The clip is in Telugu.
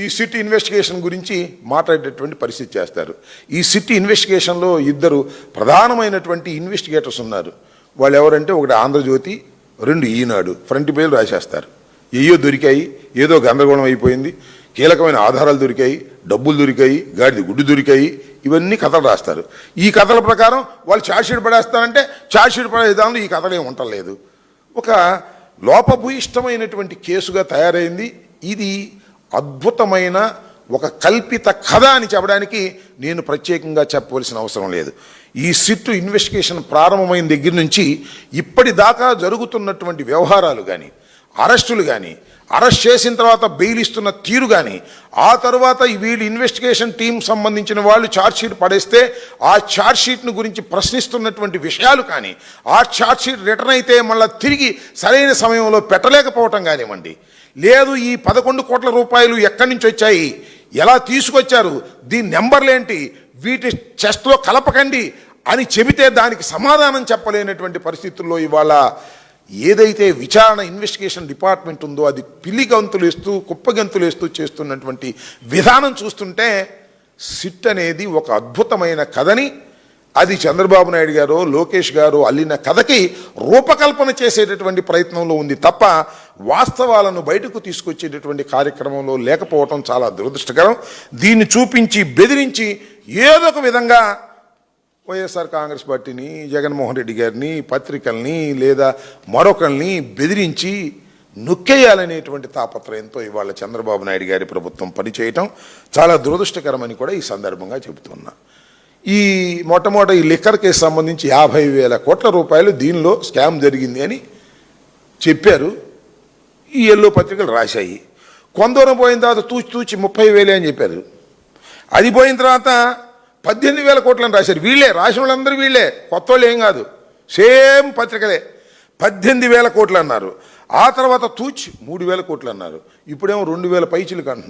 ఈ సిటీ ఇన్వెస్టిగేషన్ గురించి మాట్లాడేటటువంటి పరిస్థితి చేస్తారు. ఈ సిటీ ఇన్వెస్టిగేషన్లో ఇద్దరు ప్రధానమైనటువంటి ఇన్వెస్టిగేటర్స్ ఉన్నారు. వాళ్ళు ఎవరంటే ఒకటి ఆంధ్రజ్యోతి రెండు ఈనాడు. ఫ్రంట్ పేజీలు రాసేస్తారు. ఏయో దొరికాయి ఏదో గందరగోళం అయిపోయింది. కీలకమైన ఆధారాలు దొరికాయి డబ్బులు దొరికాయి గాడిది గుడ్డు దొరికాయి. ఇవన్నీ కథలు రాస్తారు. ఈ కథల ప్రకారం వాళ్ళు ఛార్జ్షీట్ పడేస్తారంటే ఛార్జ్షీట్ పడే విధానంలో ఈ కథలు ఏమి ఉండలేదు. ఒక లోపభూయిష్టమైనటువంటి కేసుగా తయారైంది. ఇది అద్భుతమైన ఒక కల్పిత కథ అని చెప్పడానికి నేను ప్రత్యేకంగా చెప్పవలసిన అవసరం లేదు. ఈ సిట్టు ఇన్వెస్టిగేషన్ ప్రారంభమైన దగ్గర నుంచి ఇప్పటిదాకా జరుగుతున్నటువంటి వ్యవహారాలు కానీ అరెస్టులు కానీ అరెస్ట్ చేసిన తర్వాత బెయిల్ ఇస్తున్న తీరు కానీ ఆ తర్వాత వీళ్ళు ఇన్వెస్టిగేషన్ టీం సంబంధించిన వాళ్ళు ఛార్జ్షీట్ పడేస్తే ఆ ఛార్జ్షీట్ను గురించి ప్రశ్నిస్తున్నటువంటి విషయాలు కానీ ఆ ఛార్జ్షీట్ రిటర్న్ అయితే మళ్ళీ తిరిగి సరైన సమయంలో పెట్టలేకపోవటం కానివ్వండి. లేదు ఈ పదకొండు కోట్ల రూపాయలు ఎక్కడి నుంచి వచ్చాయి? ఎలా తీసుకొచ్చారు? దీని నెంబర్లేంటి వీటి చెస్ట్లో కలపకండి అని చెబితే దానికి సమాధానం చెప్పలేనటువంటి పరిస్థితుల్లో ఇవాళ ఏదైతే విచారణ ఇన్వెస్టిగేషన్ డిపార్ట్మెంట్ ఉందో అది పిల్లి గంతులు వేస్తూ కుప్పగంతులు వేస్తూ చేస్తున్నటువంటి విధానం చూస్తుంటే సిట్ అనేది ఒక అద్భుతమైన కథని అది చంద్రబాబు నాయుడు గారు లోకేష్ గారు అల్లిన కథకి రూపకల్పన చేసేటటువంటి ప్రయత్నంలో ఉంది తప్ప వాస్తవాలను బయటకు తీసుకొచ్చేటటువంటి కార్యక్రమంలో లేకపోవటం చాలా దురదృష్టకరం. దీన్ని చూపించి బెదిరించి ఏదో ఒక విధంగా వైఎస్ఆర్ కాంగ్రెస్ పార్టీని జగన్మోహన్ రెడ్డి గారిని పత్రికల్ని లేదా మరొకరిని బెదిరించి నొక్కేయాలనేటువంటి తాపత్రయంతో ఇవాళ చంద్రబాబు నాయుడు గారి ప్రభుత్వం పనిచేయటం చాలా దురదృష్టకరమని కూడా ఈ సందర్భంగా చెబుతున్నా. ఈ మొట్టమొదటి ఈ లిక్కర్ కేసు సంబంధించి యాభై వేల కోట్ల రూపాయలు దీనిలో స్కామ్ జరిగింది అని చెప్పారు. ఈ ఎల్లో పత్రికలు రాశాయి. కొందరం పోయిన తర్వాత తూచి తూచి ముప్పై వేలే అని చెప్పారు. అది పోయిన తర్వాత పద్దెనిమిది వేల కోట్లని రాశారు. వీళ్ళే రాసిన వాళ్ళందరూ వీళ్ళే. కొత్త వాళ్ళు ఏం కాదు. సేమ్ పత్రికలే. పద్దెనిమిది వేల కోట్లు అన్నారు. ఆ తర్వాత తూచి మూడు వేల కోట్లు అన్నారు. ఇప్పుడేమో రెండు వేల పైచిలకు అంటున్నారు.